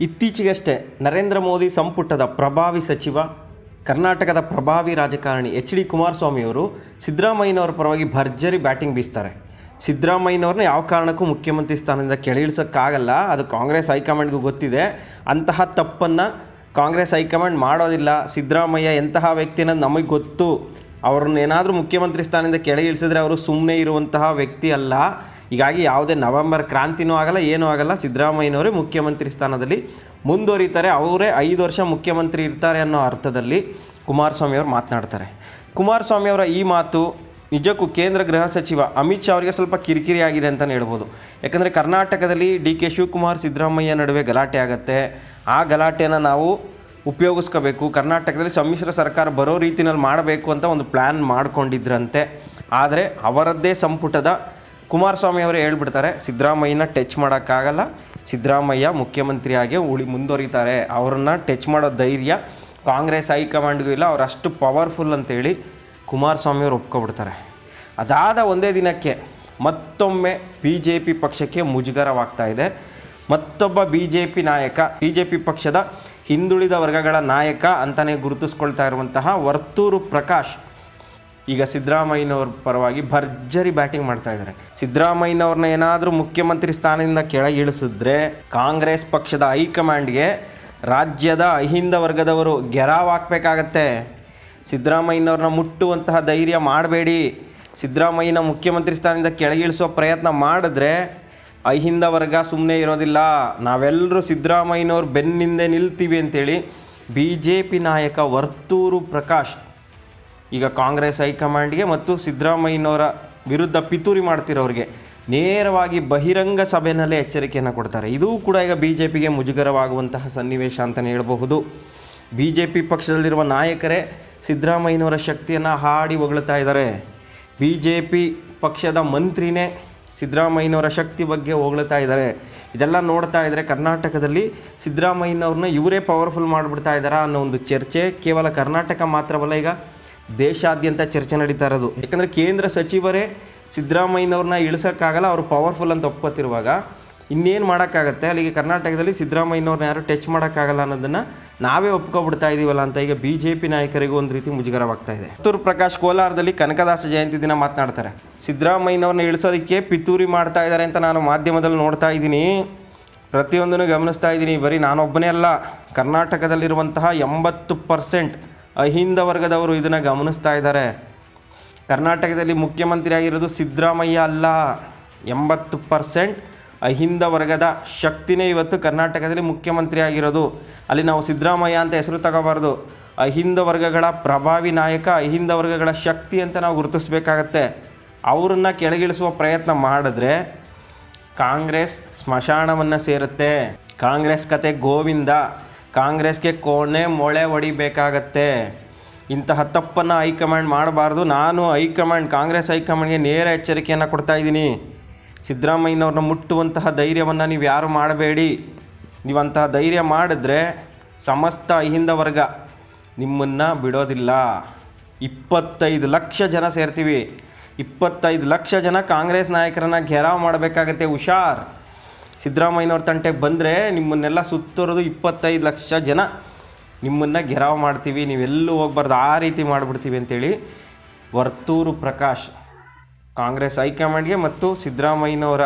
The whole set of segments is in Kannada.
ಇತ್ತೀಚೆಗಷ್ಟೇ ನರೇಂದ್ರ ಮೋದಿ ಸಂಪುಟದ ಪ್ರಭಾವಿ ಸಚಿವ, ಕರ್ನಾಟಕದ ಪ್ರಭಾವಿ ರಾಜಕಾರಣಿ ಎಚ್ ಡಿ ಕುಮಾರಸ್ವಾಮಿಯವರು ಸಿದ್ದರಾಮಯ್ಯನವರ ಪರವಾಗಿ ಭರ್ಜರಿ ಬ್ಯಾಟಿಂಗ್ ಬೀಸ್ತಾರೆ. ಸಿದ್ದರಾಮಯ್ಯನವ್ರನ್ನ ಯಾವ ಕಾರಣಕ್ಕೂ ಮುಖ್ಯಮಂತ್ರಿ ಸ್ಥಾನದಿಂದ ಕೆಳಗಿಳಿಸೋಕ್ಕಾಗಲ್ಲ, ಅದು ಕಾಂಗ್ರೆಸ್ ಹೈಕಮಾಂಡ್ಗೂ ಗೊತ್ತಿದೆ. ಅಂತಹ ತಪ್ಪನ್ನು ಕಾಂಗ್ರೆಸ್ ಹೈಕಮಾಂಡ್ ಮಾಡೋದಿಲ್ಲ. ಸಿದ್ದರಾಮಯ್ಯ ಎಂತಹ ವ್ಯಕ್ತಿ ನಮಗೆ ಗೊತ್ತು. ಅವ್ರನ್ನ ಏನಾದರೂ ಮುಖ್ಯಮಂತ್ರಿ ಸ್ಥಾನದಿಂದ ಕೆಳಗಿಳಿಸಿದ್ರೆ ಅವರು ಸುಮ್ಮನೆ ಇರುವಂತಹ ವ್ಯಕ್ತಿ ಅಲ್ಲ. ಹೀಗಾಗಿ ಯಾವುದೇ ನವೆಂಬರ್ ಕ್ರಾಂತಿನೂ ಆಗಲ್ಲ, ಏನೂ ಆಗಲ್ಲ. ಸಿದ್ದರಾಮಯ್ಯನವರೇ ಮುಖ್ಯಮಂತ್ರಿ ಸ್ಥಾನದಲ್ಲಿ ಮುಂದುವರಿತಾರೆ. ಅವರೇ ಐದು ವರ್ಷ ಮುಖ್ಯಮಂತ್ರಿ ಇರ್ತಾರೆ ಅನ್ನೋ ಅರ್ಥದಲ್ಲಿ ಕುಮಾರಸ್ವಾಮಿಯವರು ಮಾತನಾಡ್ತಾರೆ. ಕುಮಾರಸ್ವಾಮಿಯವರ ಈ ಮಾತು ನಿಜಕ್ಕೂ ಕೇಂದ್ರ ಗೃಹ ಸಚಿವ ಅಮಿತ್ ಶಾ ಅವರಿಗೆ ಸ್ವಲ್ಪ ಕಿರಿಕಿರಿ ಆಗಿದೆ ಅಂತಲೇ ಹೇಳ್ಬೋದು. ಯಾಕಂದರೆ ಕರ್ನಾಟಕದಲ್ಲಿ ಡಿ ಕೆ ಶಿವಕುಮಾರ್, ಸಿದ್ದರಾಮಯ್ಯ ನಡುವೆ ಗಲಾಟೆ ಆಗುತ್ತೆ. ಆ ಗಲಾಟೆಯನ್ನು ನಾವು ಉಪಯೋಗಿಸ್ಕೋಬೇಕು. ಕರ್ನಾಟಕದಲ್ಲಿ ಸಮ್ಮಿಶ್ರ ಸರ್ಕಾರ ಬರೋ ರೀತಿನಲ್ಲಿ ಮಾಡಬೇಕು ಅಂತ ಒಂದು ಪ್ಲ್ಯಾನ್ ಮಾಡಿಕೊಂಡಿದ್ರಂತೆ. ಆದರೆ ಅವರದ್ದೇ ಸಂಪುಟದ ಕುಮಾರಸ್ವಾಮಿ ಅವರೇ ಹೇಳ್ಬಿಡ್ತಾರೆ, ಸಿದ್ದರಾಮಯ್ಯನ ಟಚ್ ಮಾಡೋಕ್ಕಾಗಲ್ಲ, ಸಿದ್ದರಾಮಯ್ಯ ಮುಖ್ಯಮಂತ್ರಿಯಾಗಿ ಉಳಿ ಮುಂದುವರಿತಾರೆ. ಅವ್ರನ್ನ ಟಚ್ ಮಾಡೋ ಧೈರ್ಯ ಕಾಂಗ್ರೆಸ್ ಹೈಕಮಾಂಡ್ಗೂ ಇಲ್ಲ, ಅವ್ರು ಅಷ್ಟು ಪವರ್ಫುಲ್ ಅಂತೇಳಿ ಕುಮಾರಸ್ವಾಮಿ ಅವರು ಒಪ್ಕೊಬಿಡ್ತಾರೆ. ಅದಾದ ಒಂದೇ ದಿನಕ್ಕೆ ಮತ್ತೊಮ್ಮೆ ಬಿ ಜೆ ಪಿ ಪಕ್ಷಕ್ಕೆ ಮುಜುಗರವಾಗ್ತಾ ಇದೆ. ಮತ್ತೊಬ್ಬ ಬಿ ಜೆ ಪಿ ನಾಯಕ ಬಿ ಜೆ ಪಿ ಪಕ್ಷದ ಹಿಂದುಳಿದ ವರ್ಗಗಳ ನಾಯಕ ಅಂತಲೇ ಗುರುತಿಸ್ಕೊಳ್ತಾ ಇರುವಂತಹ ವರ್ತೂರು ಪ್ರಕಾಶ್ ಈಗ ಸಿದ್ದರಾಮಯ್ಯನವ್ರ ಪರವಾಗಿ ಭರ್ಜರಿ ಬ್ಯಾಟಿಂಗ್ ಮಾಡ್ತಾ ಇದ್ದಾರೆ. ಸಿದ್ದರಾಮಯ್ಯನವ್ರನ್ನ ಏನಾದರೂ ಮುಖ್ಯಮಂತ್ರಿ ಸ್ಥಾನದಿಂದ ಕೆಳಗೆ ಇಳಿಸಿದ್ರೆ ಕಾಂಗ್ರೆಸ್ ಪಕ್ಷದ ಹೈಕಮಾಂಡ್ಗೆ ರಾಜ್ಯದ ಅಹಿಂದ ವರ್ಗದವರು ಗೆರಾವ್ ಹಾಕಬೇಕಾಗತ್ತೆ. ಸಿದ್ದರಾಮಯ್ಯನವ್ರನ್ನ ಮುಟ್ಟುವಂತಹ ಧೈರ್ಯ ಮಾಡಬೇಡಿ. ಸಿದ್ದರಾಮಯ್ಯನ ಮುಖ್ಯಮಂತ್ರಿ ಸ್ಥಾನದಿಂದ ಕೆಳಗಿಳಿಸೋ ಪ್ರಯತ್ನ ಮಾಡಿದ್ರೆ ಅಹಿಂದ ವರ್ಗ ಸುಮ್ಮನೆ ಇರೋದಿಲ್ಲ. ನಾವೆಲ್ಲರೂ ಸಿದ್ದರಾಮಯ್ಯನವ್ರು ಬೆನ್ನಿಂದೆ ನಿಲ್ತೀವಿ ಅಂತೇಳಿ ಬಿ ಜೆ ಪಿ ನಾಯಕ ವರ್ತೂರು ಪ್ರಕಾಶ್ ಈಗ ಕಾಂಗ್ರೆಸ್ ಹೈಕಮಾಂಡ್ಗೆ ಮತ್ತು ಸಿದ್ದರಾಮಯ್ಯನವರ ವಿರುದ್ಧ ಪಿತೂರಿ ಮಾಡ್ತಿರೋರಿಗೆ ನೇರವಾಗಿ ಬಹಿರಂಗ ಸಭೆಯಲ್ಲೇ ಎಚ್ಚರಿಕೆಯನ್ನು ಕೊಡ್ತಾರೆ. ಇದೂ ಕೂಡ ಈಗ ಬಿ ಜೆ ಪಿಗೆ ಮುಜುಗರವಾಗುವಂತಹ ಸನ್ನಿವೇಶ ಅಂತಲೇ ಹೇಳಬಹುದು. ಬಿ ಜೆ ಪಿ ಪಕ್ಷದಲ್ಲಿರುವ ನಾಯಕರೇ, ಸಿದ್ದರಾಮಯ್ಯನವರ ಶಕ್ತಿಯನ್ನು ಹಾಡಿ ಹೊಗಳ್ತಾ ಇದ್ದಾರೆ. ಬಿ ಜೆ ಪಿ ಪಕ್ಷದ ಮಂತ್ರಿನೇ ಸಿದ್ದರಾಮಯ್ಯನವರ ಶಕ್ತಿ ಬಗ್ಗೆ ಹೊಗಳ್ತಾ ಇದ್ದಾರೆ. ಇದೆಲ್ಲ ನೋಡ್ತಾ ಇದ್ದರೆ ಕರ್ನಾಟಕದಲ್ಲಿ ಸಿದ್ದರಾಮಯ್ಯನವ್ರನ್ನ ಇವರೇ ಪವರ್ಫುಲ್ ಮಾಡಿಬಿಡ್ತಾ ಇದ್ದಾರಾ ಅನ್ನೋ ಒಂದು ಚರ್ಚೆ ಕೇವಲ ಕರ್ನಾಟಕ ಮಾತ್ರವಲ್ಲ ಈಗ ದೇಶಾದ್ಯಂತ ಚರ್ಚೆ ನಡೀತಾ ಇರೋದು. ಯಾಕಂದರೆ ಕೇಂದ್ರ ಸಚಿವರೇ ಸಿದ್ದರಾಮಯ್ಯನವ್ರನ್ನ ಇಳಿಸೋಕ್ಕಾಗಲ್ಲ, ಅವರು ಪವರ್ಫುಲ್ ಅಂತ ಒಪ್ಕೋತಿರುವಾಗ ಇನ್ನೇನು ಮಾಡೋಕ್ಕಾಗತ್ತೆ? ಅಲ್ಲಿಗೆ ಕರ್ನಾಟಕದಲ್ಲಿ ಸಿದ್ದರಾಮಯ್ಯನವ್ರನ್ನ ಯಾರು ಟಚ್ ಮಾಡೋಕ್ಕಾಗಲ್ಲ ಅನ್ನೋದನ್ನು ನಾವೇ ಒಪ್ಕೊಬಿಡ್ತಾ ಇದ್ದೀವಲ್ಲ ಅಂತ ಈಗ ಬಿ ಜೆ ಪಿ ನಾಯಕರಿಗೂ ಒಂದು ರೀತಿ ಮುಜುಗರವಾಗ್ತಾ ಇದೆ. ಪುತ್ತೂರು ಪ್ರಕಾಶ್ ಕೋಲಾರದಲ್ಲಿ ಕನಕದಾಸ ಜಯಂತಿ ದಿನ ಮಾತನಾಡ್ತಾರೆ. ಸಿದ್ದರಾಮಯ್ಯನವ್ರನ್ನ ಇಳಿಸೋದಕ್ಕೆ ಪಿತೂರಿ ಮಾಡ್ತಾ ಇದ್ದಾರೆ ಅಂತ ನಾನು ಮಾಧ್ಯಮದಲ್ಲಿ ನೋಡ್ತಾ ಇದ್ದೀನಿ. ಪ್ರತಿಯೊಂದನ್ನು ಗಮನಿಸ್ತಾ ಇದ್ದೀನಿ. ಬರೀ ನಾನೊಬ್ಬನೇ ಅಲ್ಲ. ಕರ್ನಾಟಕದಲ್ಲಿರುವಂತಹ ಎಂಬತ್ತು ಪರ್ಸೆಂಟ್ ಅಹಿಂದ ವರ್ಗದವರು ಇದನ್ನು ಗಮನಿಸ್ತಾ ಇದ್ದಾರೆ. ಕರ್ನಾಟಕದಲ್ಲಿ ಮುಖ್ಯಮಂತ್ರಿ ಆಗಿರೋದು ಸಿದ್ದರಾಮಯ್ಯ ಅಲ್ಲ. ಎಂಬತ್ತು ಪರ್ಸೆಂಟ್ ಅಹಿಂದ ವರ್ಗದ ಶಕ್ತಿನೇ ಇವತ್ತು ಕರ್ನಾಟಕದಲ್ಲಿ ಮುಖ್ಯಮಂತ್ರಿ ಆಗಿರೋದು ಅಲ್ಲಿ ನಾವು ಸಿದ್ದರಾಮಯ್ಯ ಅಂತ ಹೆಸರು ತಗೋಬಾರ್ದು. ಅಹಿಂದ ವರ್ಗಗಳ ಪ್ರಭಾವಿ ನಾಯಕ ಅಹಿಂದ ವರ್ಗಗಳ ಶಕ್ತಿ ಅಂತ ನಾವು ಗುರುತಿಸಬೇಕಾಗತ್ತೆ. ಅವರನ್ನು ಕೆಳಗಿಳಿಸುವ ಪ್ರಯತ್ನ ಮಾಡಿದ್ರೆ ಕಾಂಗ್ರೆಸ್ ಸ್ಮಶಾನವನ್ನು ಸೇರುತ್ತೆ. ಕಾಂಗ್ರೆಸ್ ಕತೆ ಗೋವಿಂದ. ಕಾಂಗ್ರೆಸ್ಗೆ ಕೋಣೆ ಮೊಳೆ ಹೊಡಿಬೇಕಾಗತ್ತೆ. ಇಂತಹ ತಪ್ಪನ್ನು ಹೈಕಮಾಂಡ್ ಮಾಡಬಾರ್ದು. ನಾನು ಹೈಕಮಾಂಡ್, ಕಾಂಗ್ರೆಸ್ ಹೈಕಮಾಂಡ್ಗೆ ನೇರ ಎಚ್ಚರಿಕೆಯನ್ನು ಕೊಡ್ತಾ ಇದ್ದೀನಿ. ಸಿದ್ದರಾಮಯ್ಯನವ್ರನ್ನ ಮುಟ್ಟುವಂತಹ ಧೈರ್ಯವನ್ನು ನೀವು ಯಾರು ಮಾಡಬೇಡಿ. ನೀವಂತಹ ಧೈರ್ಯ ಮಾಡಿದ್ರೆ ಸಮಸ್ತ ಅಹಿಂದ ವರ್ಗ ನಿಮ್ಮನ್ನು ಬಿಡೋದಿಲ್ಲ. ಇಪ್ಪತ್ತೈದು ಲಕ್ಷ ಜನ ಸೇರ್ತೀವಿ. ಇಪ್ಪತ್ತೈದು ಲಕ್ಷ ಜನ ಕಾಂಗ್ರೆಸ್ ನಾಯಕರನ್ನ ಘೆರಾವ್ ಮಾಡಬೇಕಾಗತ್ತೆ. ಹುಷಾರ್. ಸಿದ್ದರಾಮಯ್ಯನವ್ರ ತಂಟೆಗೆ ಬಂದರೆ ನಿಮ್ಮನ್ನೆಲ್ಲ ಸುತ್ತೋರೋದು ಇಪ್ಪತ್ತೈದು ಲಕ್ಷ ಜನ. ನಿಮ್ಮನ್ನು ಗೆರಾವ್ ಮಾಡ್ತೀವಿ, ನೀವೆಲ್ಲೂ ಹೋಗ್ಬಾರ್ದು, ಆ ರೀತಿ ಮಾಡಿಬಿಡ್ತೀವಿ ಅಂತೇಳಿ ವರ್ತೂರು ಪ್ರಕಾಶ್, ಕಾಂಗ್ರೆಸ್ ಹೈಕಮಾಂಡ್ಗೆ ಮತ್ತು ಸಿದ್ದರಾಮಯ್ಯನವರ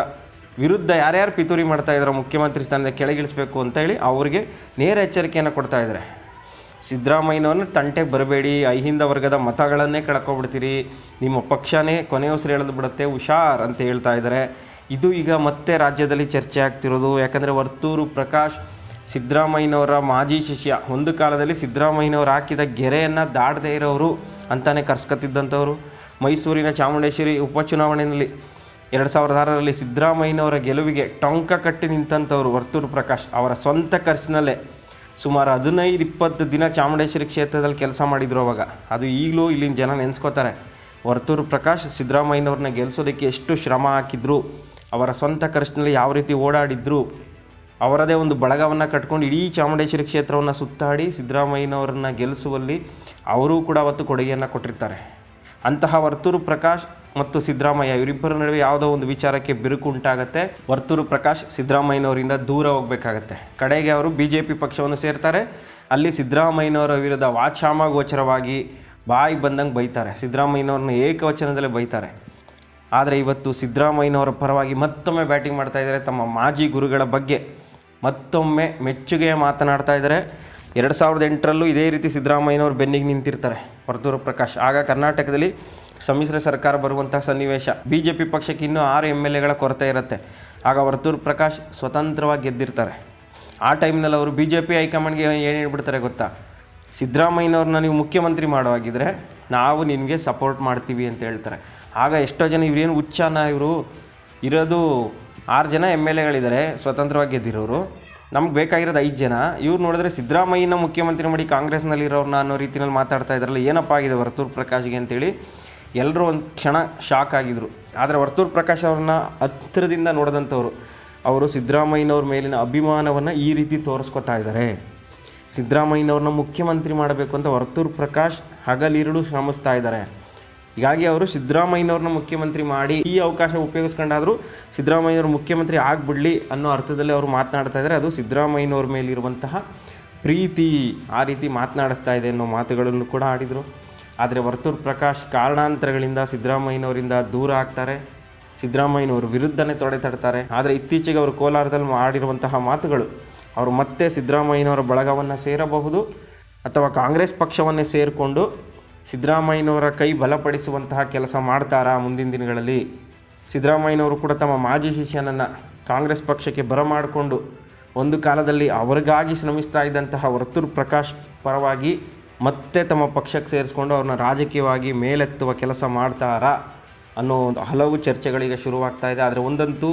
ವಿರುದ್ಧ ಯಾರ್ಯಾರು ಪಿತೂರಿ ಮಾಡ್ತಾ ಇದ್ದಾರೋ, ಮುಖ್ಯಮಂತ್ರಿ ಸ್ಥಾನದ ಕೆಳಗಿಳಿಸ್ಬೇಕು ಅಂತೇಳಿ ಅವ್ರಿಗೆ ನೇರ ಎಚ್ಚರಿಕೆಯನ್ನು ಕೊಡ್ತಾ ಇದ್ದಾರೆ. ಸಿದ್ದರಾಮಯ್ಯನವ್ರನ್ನ ತಂಟೆಗೆ ಬರಬೇಡಿ ಅಹಿಂದ ವರ್ಗದ ಮತಗಳನ್ನೇ ಕಳ್ಕೊಬಿಡ್ತೀರಿ, ನಿಮ್ಮ ಪಕ್ಷನೇ ಕೊನೆಯ ಎಳೆದು ಬಿಡುತ್ತೆ, ಹುಷಾರ್ ಅಂತ ಹೇಳ್ತಾ ಇದ್ದಾರೆ. ಇದು ಈಗ ಮತ್ತೆ ರಾಜ್ಯದಲ್ಲಿ ಚರ್ಚೆ ಆಗ್ತಿರೋದು. ಯಾಕಂದರೆ ವರ್ತೂರು ಪ್ರಕಾಶ್ ಸಿದ್ದರಾಮಯ್ಯನವರ ಮಾಜಿ ಶಿಷ್ಯ, ಒಂದು ಕಾಲದಲ್ಲಿ ಸಿದ್ದರಾಮಯ್ಯನವರು ಹಾಕಿದ ಗೆರೆಯನ್ನು ದಾಡದೇ ಇರೋರು ಅಂತಾನೆ ಕರ್ಸ್ಕೊತಿದ್ದಂಥವ್ರು ಮೈಸೂರಿನ ಚಾಮುಂಡೇಶ್ವರಿ ಉಪಚುನಾವಣೆಯಲ್ಲಿ ಎರಡು ಸಾವಿರದ ಆರರಲ್ಲಿ ಸಿದ್ದರಾಮಯ್ಯನವರ ಗೆಲುವಿಗೆ ಟೊಂಕ ಕಟ್ಟಿ ನಿಂತಂಥವ್ರು ವರ್ತೂರು ಪ್ರಕಾಶ್. ಅವರ ಸ್ವಂತ ಖರ್ಚಿನಲ್ಲೇ ಸುಮಾರು ಹದಿನೈದು ಇಪ್ಪತ್ತು ದಿನ ಚಾಮುಂಡೇಶ್ವರಿ ಕ್ಷೇತ್ರದಲ್ಲಿ ಕೆಲಸ ಮಾಡಿದ್ರು ಅವಾಗ. ಅದು ಈಗಲೂ ಇಲ್ಲಿನ ಜನ ನೆನೆಸ್ಕೋತಾರೆ. ವರ್ತೂರು ಪ್ರಕಾಶ್ ಸಿದ್ದರಾಮಯ್ಯನವ್ರನ್ನ ಗೆಲ್ಲಿಸೋದಕ್ಕೆ ಎಷ್ಟು ಶ್ರಮ ಹಾಕಿದ್ರು. ಅವರ ಸ್ವಂತ ಖರ್ಚಿನಲ್ಲಿ ಯಾವ ರೀತಿ ಓಡಾಡಿದ್ರು, ಅವರದೇ ಒಂದು ಬಳಗವನ್ನು ಕಟ್ಕೊಂಡು ಇಡೀ ಚಾಮುಂಡೇಶ್ವರಿ ಕ್ಷೇತ್ರವನ್ನು ಸುತ್ತಾಡಿ ಸಿದ್ದರಾಮಯ್ಯನವರನ್ನ ಗೆಲ್ಲಿಸುವಲ್ಲಿ ಅವರೂ ಕೂಡ ಅವತ್ತು ಕೊಡುಗೆಯನ್ನು ಕೊಟ್ಟಿರ್ತಾರೆ. ಅಂತಹ ವರ್ತೂರು ಪ್ರಕಾಶ್ ಮತ್ತು ಸಿದ್ದರಾಮಯ್ಯ ಇವರಿಬ್ಬರ ನಡುವೆ ಯಾವುದೋ ಒಂದು ವಿಚಾರಕ್ಕೆ ಬಿರುಕು ಉಂಟಾಗುತ್ತೆ. ವರ್ತೂರು ಪ್ರಕಾಶ್ ಸಿದ್ದರಾಮಯ್ಯನವರಿಂದ ದೂರ ಹೋಗಬೇಕಾಗತ್ತೆ. ಕಡೆಗೆ ಅವರು ಬಿ ಜೆ ಪಿ ಪಕ್ಷವನ್ನು ಸೇರ್ತಾರೆ. ಅಲ್ಲಿ ಸಿದ್ದರಾಮಯ್ಯನವರ ವಿರುದ್ಧ ವಾಚಾಮಗೋಚರವಾಗಿ ಬಾಯಿ ಬಂದಂಗೆ ಬೈತಾರೆ. ಸಿದ್ದರಾಮಯ್ಯನವ್ರನ್ನ ಏಕವಚನದಲ್ಲೇ ಬೈತಾರೆ. ಆದರೆ ಇವತ್ತು ಸಿದ್ದರಾಮಯ್ಯನವರ ಪರವಾಗಿ ಮತ್ತೊಮ್ಮೆ ಬ್ಯಾಟಿಂಗ್ ಮಾಡ್ತಾ ಇದ್ದಾರೆ. ತಮ್ಮ ಮಾಜಿ ಗುರುಗಳ ಬಗ್ಗೆ ಮತ್ತೊಮ್ಮೆ ಮೆಚ್ಚುಗೆ ಮಾತನಾಡ್ತಾ ಇದ್ದಾರೆ. ಎರಡು ಸಾವಿರದ ಎಂಟರಲ್ಲೂ ಇದೇ ರೀತಿ ಸಿದ್ದರಾಮಯ್ಯನವರು ಬೆನ್ನಿಗೆ ನಿಂತಿರ್ತಾರೆ. ವರ್ತೂರು ಪ್ರಕಾಶ್. ಆಗ ಕರ್ನಾಟಕದಲ್ಲಿ ಸಮ್ಮಿಶ್ರ ಸರ್ಕಾರ ಬರುವಂತಹ ಸನ್ನಿವೇಶ. ಬಿ ಜೆ ಪಿ ಪಕ್ಷಕ್ಕೆ ಇನ್ನೂ ಆರು ಎಂ ಎಲ್ ಎಗಳ ಕೊರತೆ ಇರುತ್ತೆ. ಆಗ ವರ್ತೂರು ಪ್ರಕಾಶ್ ಸ್ವತಂತ್ರವಾಗಿ ಗೆದ್ದಿರ್ತಾರೆ. ಆ ಟೈಮ್ನಲ್ಲಿ ಅವರು ಬಿ ಜೆ ಪಿ ಹೈಕಮಾಂಡ್ಗೆ ಏನು ಹೇಳ್ಬಿಡ್ತಾರೆ ಗೊತ್ತಾ? ಸಿದ್ದರಾಮಯ್ಯನವ್ರನ್ನ ನೀವು ಮುಖ್ಯಮಂತ್ರಿ ಮಾಡುವಾಗಿದ್ದರೆ ನಾವು ನಿಮಗೆ ಸಪೋರ್ಟ್ ಮಾಡ್ತೀವಿ ಅಂತ ಹೇಳ್ತಾರೆ. ಆಗ ಎಷ್ಟೋ ಜನ ಇವ್ರೇನು ಹುಚ್ಚನ ಇವರು ಇರೋದು ಆರು ಜನ ಎಂ ಎಲ್ ಎಗಳಿದ್ದಾರೆ, ಸ್ವತಂತ್ರವಾಗಿ ಗೆದ್ದಿರೋರು. ನಮ್ಗೆ ಬೇಕಾಗಿರೋದು ಐದು ಜನ. ಇವ್ರು ನೋಡಿದ್ರೆ ಸಿದ್ದರಾಮಯ್ಯನ ಮುಖ್ಯಮಂತ್ರಿ ಮಾಡಿ ಕಾಂಗ್ರೆಸ್ನಲ್ಲಿರೋರನ್ನ ಅನ್ನೋ ರೀತಿಯಲ್ಲಿ ಮಾತಾಡ್ತಾ ಇದ್ರಲ್ಲ, ಏನಪ್ಪ ಆಗಿದೆ ವರ್ತೂರ್ ಪ್ರಕಾಶ್ಗೆ ಅಂತೇಳಿ. ಎಲ್ಲರೂ ಒಂದು ಕ್ಷಣ ಶಾಕ್ ಆಗಿದ್ರು. ಆದರೆ ವರ್ತೂರ್ ಪ್ರಕಾಶ್ ಅವ್ರನ್ನ ಹತ್ತಿರದಿಂದ ನೋಡಿದಂಥವ್ರು, ಅವರು ಸಿದ್ದರಾಮಯ್ಯನವ್ರ ಮೇಲಿನ ಅಭಿಮಾನವನ್ನು ಈ ರೀತಿ ತೋರಿಸ್ಕೊತಾ ಇದ್ದಾರೆ. ಸಿದ್ದರಾಮಯ್ಯನವ್ರನ್ನ ಮುಖ್ಯಮಂತ್ರಿ ಮಾಡಬೇಕು ಅಂತ ವರ್ತೂರ್ ಪ್ರಕಾಶ್ ಹಗಲಿರುಳು ಶ್ರಮಿಸ್ತಾ ಇದ್ದಾರೆ. ಹೀಗಾಗಿ ಅವರು ಸಿದ್ದರಾಮಯ್ಯನವ್ರನ್ನ ಮುಖ್ಯಮಂತ್ರಿ ಮಾಡಿ ಈ ಅವಕಾಶ ಉಪಯೋಗಿಸ್ಕೊಂಡಾದರೂ ಸಿದ್ದರಾಮಯ್ಯನವರು ಮುಖ್ಯಮಂತ್ರಿ ಆಗಿಬಿಡಲಿ ಅನ್ನೋ ಅರ್ಥದಲ್ಲಿ ಅವರು ಮಾತನಾಡ್ತಾ ಇದ್ದಾರೆ ಅದು ಸಿದ್ದರಾಮಯ್ಯನವ್ರ ಮೇಲಿರುವಂತಹ ಪ್ರೀತಿ ಆ ರೀತಿ ಮಾತನಾಡಿಸ್ತಾ ಇದೆ ಅನ್ನೋ ಮಾತುಗಳನ್ನು ಕೂಡ ಆಡಿದರು. ಆದರೆ ವರ್ತೂರ್ ಪ್ರಕಾಶ್ ಕಾರಣಾಂತರಗಳಿಂದ ಸಿದ್ದರಾಮಯ್ಯನವರಿಂದ ದೂರ ಆಗ್ತಾರೆ. ಸಿದ್ದರಾಮಯ್ಯನವರು ವಿರುದ್ಧನೇ ತೊಡೆ ತಡ್ತಾರೆ. ಆದರೆ ಇತ್ತೀಚೆಗೆ ಅವರು ಕೋಲಾರದಲ್ಲಿ ಆಡಿರುವಂತಹ ಮಾತುಗಳು, ಅವರು ಮತ್ತೆ ಸಿದ್ದರಾಮಯ್ಯನವರ ಬಳಗವನ್ನು ಸೇರಬಹುದು ಅಥವಾ ಕಾಂಗ್ರೆಸ್ ಪಕ್ಷವನ್ನೇ ಸೇರಿಕೊಂಡು ಸಿದ್ದರಾಮಯ್ಯನವರ ಕೈ ಬಲಪಡಿಸುವಂತಹ ಕೆಲಸ ಮಾಡ್ತಾರಾ ಮುಂದಿನ ದಿನಗಳಲ್ಲಿ? ಸಿದ್ದರಾಮಯ್ಯನವರು ಕೂಡ ತಮ್ಮ ಮಾಜಿ ಶಿಷ್ಯನನ್ನು ಕಾಂಗ್ರೆಸ್ ಪಕ್ಷಕ್ಕೆ ಬರಮಾಡಿಕೊಂಡು ಒಂದು ಕಾಲದಲ್ಲಿ ಅವರಿಗಾಗಿ ಶ್ರಮಿಸ್ತಾ ಇದ್ದಂತಹ ವರ್ತೂರ್ ಪ್ರಕಾಶ್ ಪರವಾಗಿ ಮತ್ತೆ ತಮ್ಮ ಪಕ್ಷಕ್ಕೆ ಸೇರಿಸ್ಕೊಂಡು ಅವ್ರನ್ನ ರಾಜಕೀಯವಾಗಿ ಮೇಲೆತ್ತುವ ಕೆಲಸ ಮಾಡ್ತಾರಾ ಅನ್ನೋ ಒಂದು ಹಲವು ಚರ್ಚೆಗಳೀಗ ಶುರುವಾಗ್ತಾ ಇದೆ. ಆದರೆ ಒಂದಂತೂ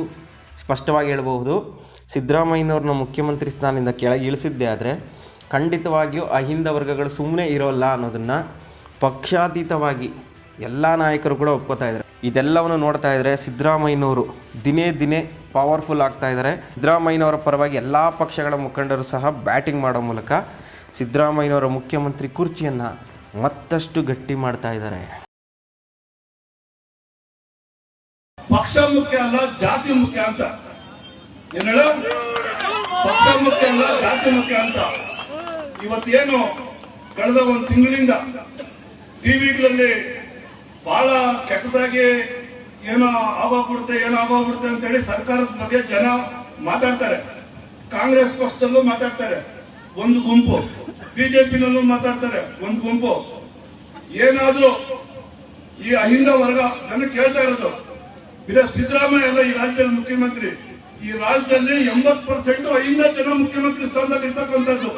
ಸ್ಪಷ್ಟವಾಗಿ ಹೇಳಬಹುದು, ಸಿದ್ದರಾಮಯ್ಯನವ್ರನ್ನ ಮುಖ್ಯಮಂತ್ರಿ ಸ್ಥಾನದಿಂದ ಕೆಳಗೆ ಇಳಿಸಿದ್ದೆ ಆದರೆ ಖಂಡಿತವಾಗಿಯೂ ಅಹಿಂದ ವರ್ಗಗಳು ಸುಮ್ಮನೆ ಇರೋಲ್ಲ ಅನ್ನೋದನ್ನು ಪಕ್ಷಾತೀತವಾಗಿ ಎಲ್ಲ ನಾಯಕರು ಕೂಡ ಒಪ್ಕೋತಾ ಇದ್ದಾರೆ. ಇದೆಲ್ಲವನ್ನು ನೋಡ್ತಾ ಇದ್ದರೆ ಸಿದ್ದರಾಮಯ್ಯನವರು ದಿನೇ ದಿನೇ ಪವರ್ಫುಲ್ ಆಗ್ತಾ ಇದ್ದಾರೆ. ಸಿದ್ದರಾಮಯ್ಯನವರ ಪರವಾಗಿ ಎಲ್ಲ ಪಕ್ಷಗಳ ಮುಖಂಡರು ಸಹ ಬ್ಯಾಟಿಂಗ್ ಮಾಡೋ ಮೂಲಕ ಸಿದ್ದರಾಮಯ್ಯನವರ ಮುಖ್ಯಮಂತ್ರಿ ಕುರ್ಚಿಯನ್ನು ಮತ್ತಷ್ಟು ಗಟ್ಟಿ ಮಾಡ್ತಾ ಇದ್ದಾರೆ. ಪಕ್ಷ ಮುಖ್ಯ ಅಲ್ಲ, ಜಾತಿ ಮುಖ್ಯ ಅಂತ. ಪಕ್ಷ ಮುಖ್ಯ ಅಲ್ಲ, ಜಾತಿ ಮುಖ್ಯ ಅಂತ. ಇವತ್ತೇನು, ಕಳೆದ ಒಂದು ತಿಂಗಳಿಂದ ಟಿವಿಗಳಲ್ಲಿ ಬಹಳ ಕೆಟ್ಟದಾಗಿ ಏನೋ ಆಗೋಗ್ಬಿಡುತ್ತೆ ಏನೋ ಆಗೋಗ್ಬಿಡುತ್ತೆ ಅಂತ ಹೇಳಿ ಸರ್ಕಾರದ ಬಗ್ಗೆ ಜನ ಮಾತಾಡ್ತಾರೆ. ಕಾಂಗ್ರೆಸ್ ಪಕ್ಷದಲ್ಲೂ ಮಾತಾಡ್ತಾರೆ. ಒಂದು ಗುಂಪು, ಬಿಜೆಪಿನಲ್ಲೂ ಮಾತಾಡ್ತಾರೆ. ಒಂದು ಗುಂಪು. ಏನಾದ್ರೂ ಈ ಅಹಿಂದ ವರ್ಗ, ನನ್ನ ಕೇಳ್ತಾ ಇರೋದು, ಇದ ಸಿದ್ದರಾಮಯ್ಯ ಅಲ್ಲ ಈ ರಾಜ್ಯದ ಮುಖ್ಯಮಂತ್ರಿ. ಈ ರಾಜ್ಯದಲ್ಲಿ ಎಂಬತ್ ಪರ್ಸೆಂಟ್ ಅಹಿಂದ ಜನ ಮುಖ್ಯಮಂತ್ರಿ ಸ್ಥಾನದಲ್ಲಿ ಇರ್ತಕ್ಕಂಥದ್ದು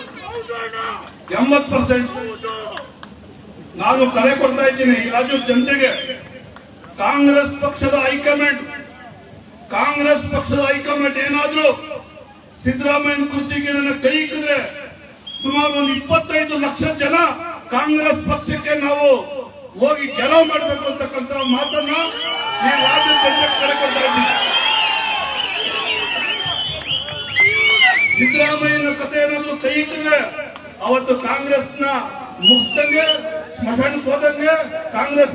ಎಂಬತ್ ಪರ್ಸೆಂಟ್. ನಾನು ಕರೆ ಕೊಡ್ತಾ ಇದ್ದೀನಿ, ಈ ರಾಜ್ಯದ ಜನತೆಗೆ. ಕಾಂಗ್ರೆಸ್ ಪಕ್ಷದ ಹೈಕಮಾಂಡ್, ಕಾಂಗ್ರೆಸ್ ಪಕ್ಷದ ಹೈಕಮಾಂಡ್ ಏನಾದ್ರೂ ಸಿದ್ದರಾಮಯ್ಯನ ಕುರ್ಚಿಗೆ ನನ್ನ ಕೈ ಇಕ್ಕಿದ್ರೆ ಸುಮಾರು ಒಂದು ಇಪ್ಪತ್ತೈದು ಲಕ್ಷ ಜನ ಕಾಂಗ್ರೆಸ್ ಪಕ್ಷಕ್ಕೆ ನಾವು ಹೋಗಿ ಗೆಲುವು ಮಾಡಬೇಕು ಅಂತಕ್ಕಂಥ ಮಾತನ್ನ ಈ ರಾಜ್ಯದ ಜನತೆಗೆ ಕರೆ ಕೊಡ್ತಾ ಇದ್ದೀನಿ. ಸಿದ್ದರಾಮಯ್ಯನ ಕಥೆ ಏನಾದ್ರು ಕೈ ಇಟ್ಟಿದ್ರೆ ಅವತ್ತು ಕಾಂಗ್ರೆಸ್ನ ಮುಗಿಸ್ದಂಗೆ ಸ್ಮಶಾನಕ್ಕೆ ಹೋದಂಗೆ ಕಾಂಗ್ರೆಸ್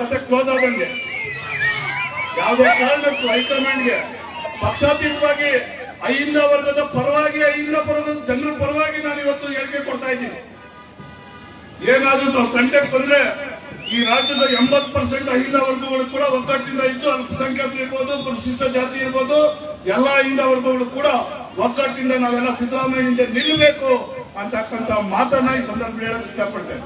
ಕತೆ ಕ್ಲೋಸ್ ಆದಂಗೆ. ಯಾವುದೇ ಕಾರಣಕ್ಕೂ ಹೈಕಮಾಂಡ್ಗೆ ಪಕ್ಷಾತೀತವಾಗಿ ಅಹಿಂದ ವರ್ಗದ ಪರವಾಗಿ ಅಹಿಂದ ವರ್ಗದ ಜನರ ಪರವಾಗಿ ನಾನು ಇವತ್ತು ಹೇಳಿಕೆ ಕೊಡ್ತಾ ಇದ್ದೀನಿ. ಏನಾದ್ರೂ ನಾವು ಕಂಟೆಕ್ಟ್ ಬಂದ್ರೆ ಈ ರಾಜ್ಯದ ಎಂಬತ್ ಪರ್ಸೆಂಟ್ ಅಹಿಂದ ವರ್ಗಗಳು ಕೂಡ ಒಗ್ಗಟ್ಟಿಂದ ಇದ್ದು, ಅಲ್ಪಸಂಖ್ಯಾತರು ಇರ್ಬೋದು, ಪರಿಶಿಷ್ಟ ಜಾತಿ ಇರ್ಬೋದು, ಎಲ್ಲಾ ಅಹಿಂದ ವರ್ಗಗಳು ಕೂಡ ಒಗ್ಗಟ್ಟಿಂದ ನಾವೆಲ್ಲ ಸಿದ್ದರಾಮಯ್ಯ ಹಿಂದೆ ನಿಲ್ಲಬೇಕು ಅಂತಕ್ಕಂಥ ಮಾತನ್ನ ಈ ಸಂದರ್ಭ ಹೇಳಕ್ ಇಷ್ಟಪಡ್ತೇನೆ.